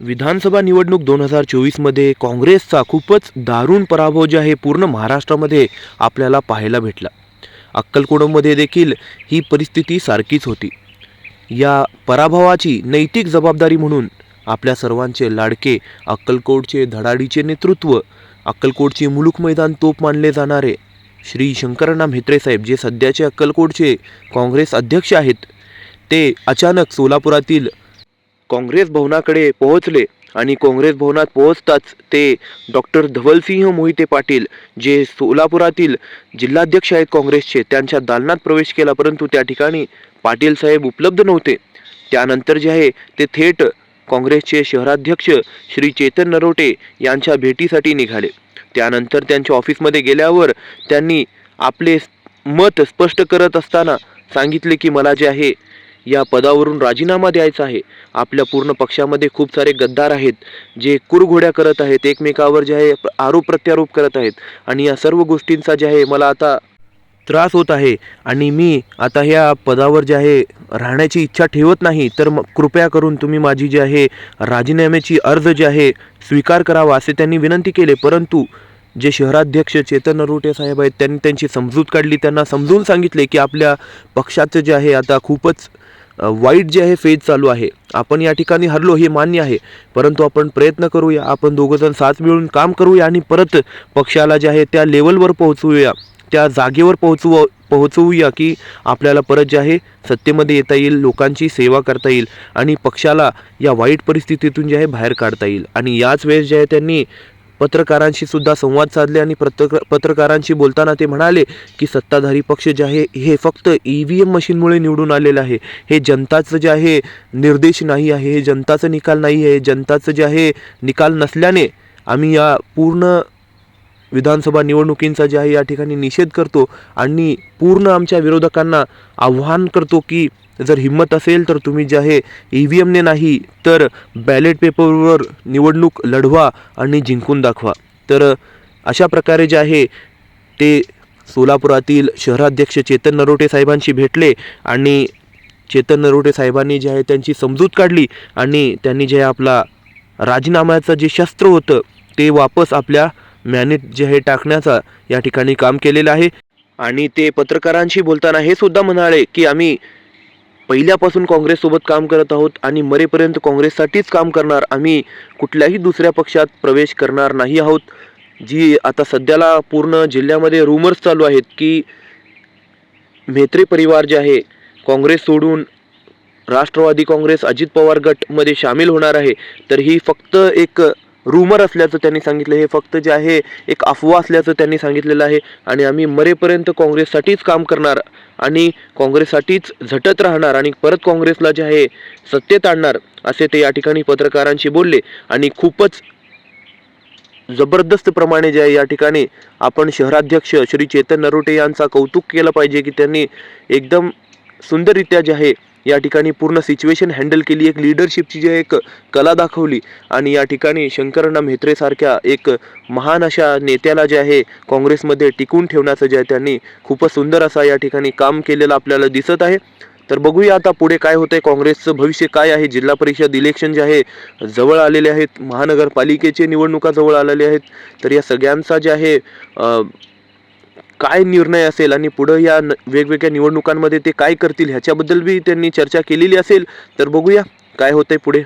विधानसभा निवडणूक दोन हजार चोवीसमध्ये काँग्रेसचा खूपच दारुण पराभव जे आहे पूर्ण महाराष्ट्रामध्ये आपल्याला पाहायला भेटला. अक्कलकोटमध्ये देखील ही परिस्थिती सारखीच होती. या पराभवाची नैतिक जबाबदारी म्हणून आपल्या सर्वांचे लाडके अक्कलकोटचे धडाडीचे नेतृत्व अक्कलकोटचे मुलुक मैदान तोप मानले जाणारे श्री शंकरना म्हेत्रे साहेब जे सध्याचे अक्कलकोटचे काँग्रेस अध्यक्ष आहेत ते अचानक सोलापुरातील काँग्रेस भवनाकडे पोहोचले आणि काँग्रेस भवनात पोहोचताच ते डॉक्टर धवलसिंह मोहिते पाटील जे सोलापुरातील जिल्हाध्यक्ष आहेत काँग्रेसचे त्यांच्या दालनात प्रवेश केला परंतु त्या ठिकाणी पाटील साहेब उपलब्ध नव्हते. त्यानंतर जे आहे ते थेट काँग्रेसचे शहराध्यक्ष श्री चेतन नरोटे यांच्या भेटीसाठी निघाले. त्यानंतर त्यांच्या ऑफिसमध्ये गेल्यावर त्यांनी आपले मत स्पष्ट करत असताना सांगितले की मला जे आहे या पदावरून राजीनामा द्यायचा आहे. आपल्या पूर्ण पक्षामध्ये खूप सारे गद्दार आहेत जे कुरघोड्या करत आहेत एकमेकावर जे आहे आरोप प्रत्यारोप करत आहेत. आणि या सर्व गोष्टींचा जे आहे मला आता त्रास होत आहे. आणि मी आता ह्या पदावर जे आहे राहण्याची इच्छा ठेवत नाही. तर मग कृपया करून तुम्ही माझी जी आहे राजीनाम्याची अर्ज जे आहे स्वीकार करावा असे त्यांनी विनंती केले. परंतु जे शहराध्यक्ष चेतन अरोटे साहेब आहेत त्यांनी त्यांची समजूत काढली. त्यांना समजून सांगितले की आपल्या पक्षाचं जे आहे आता खूपच वाईट जे आहे फेज चालू आहे. आपण या ठिकाणी हरलो हे मान्य आहे. परंतु आपण प्रयत्न करूया आपण दोघंजण साथ मिळून काम करूया आणि परत पक्षाला जे आहे त्या लेवलवर पोहोचवूया त्या जागेवर पोहोचव पोहोचवूया की आपल्याला परत जे आहे सत्तेमध्ये येता येईल लोकांची सेवा करता येईल आणि पक्षाला या वाईट परिस्थितीतून जे आहे बाहेर काढता येईल. आणि याच वेळेस जे आहे त्यांनी पत्रकारांशी सुद्धा संवाद साधले आणि पत्रक पत्रकारांशी बोलताना ते म्हणाले की सत्ताधारी पक्ष जे आहे हे फक्त ई व्ही एम मशीनमुळे निवडून आलेलं आहे. हे जनताचं जे आहे निर्देश नाही आहे हे जनताचं निकाल नाही आहे जनताचं जे आहे निकाल नसल्याने आम्ही या पूर्ण विधानसभा निवडणुकींचा जे आहे या ठिकाणी निषेध करतो आणि पूर्ण आमच्या विरोधकांना आव्हान करतो की जर हिंमत असेल तर तुम्ही जे आहे ई व्ही एमने नाही तर बॅलेट पेपरवर निवडणूक लढवा आणि जिंकून दाखवा. तर अशा प्रकारे जे आहे ते सोलापुरातील शहराध्यक्ष चेतन नरोटे साहेबांशी भेटले आणि चेतन नरोटे साहेबांनी जे आहे त्यांची समजूत काढली आणि त्यांनी जे आहे आपला राजीनाम्याचं जे शस्त्र होतं ते वापस आपल्या मॅनेज जे आहे टाकण्याचा या ठिकाणी काम केलेलं आहे. आणि ते पत्रकारांशी बोलताना हे सुद्धा म्हणाले की आम्ही पहिल्यापासून काँग्रेससोबत काम करत आहोत आणि मरेपर्यंत काँग्रेससाठीच काम करणार. आम्ही कुठल्याही दुसऱ्या पक्षात प्रवेश करणार नाही आहोत. जी आता सध्याला पूर्ण जिल्ह्यामध्ये रुमर्स चालू आहेत की म्हेत्रे परिवार जे आहे काँग्रेस सोडून राष्ट्रवादी काँग्रेस अजित पवार गटमध्ये सामील होणार आहे. तर ही फक्त एक रूमर असल्याचं त्यांनी सांगितलं. हे फक्त जे आहे एक अफवा असल्याचं त्यांनी सांगितलेलं आहे. आणि आम्ही मरेपर्यंत काँग्रेससाठीच काम करणार आणि काँग्रेससाठीच झटत राहणार आणि परत काँग्रेसला जे आहे सत्तेत आणणार असे ते या ठिकाणी पत्रकारांशी बोलले. आणि खूपच जबरदस्त प्रमाणे जे आहे या ठिकाणी आपण शहराध्यक्ष श्री चेतन नरोटे यांचा कौतुक केलं पाहिजे की त्यांनी एकदम सुंदररित्या जे आहे या ठिकाणी पूर्ण सिच्युएशन हँडल केली. एक लिडरशिपची जी एक कला दाखवली आणि या ठिकाणी शंकरण्णा म्हेत्रेसारख्या एक महान अशा नेत्याला जे आहे काँग्रेसमध्ये टिकून ठेवण्याचं जे आहे त्यांनी खूपच सुंदर असा या ठिकाणी काम केलेलं आपल्याला दिसत आहे. तर बघूया आता पुढे काय होतंय. काँग्रेसचं भविष्य काय आहे? जिल्हा परिषद इलेक्शन जे आहे जवळ आलेले आहेत. महानगरपालिकेचे निवडणुका जवळ आलेले आहेत. तर या सगळ्यांचा जे आहे काय निर्णय असेल आणि पुढं या न- वेगवेगळ्या निवडणुकांमध्ये ते काय करतील ह्याच्याबद्दल बी त्यांनी चर्चा केलेली असेल तर बघूया काय होतंय पुढे.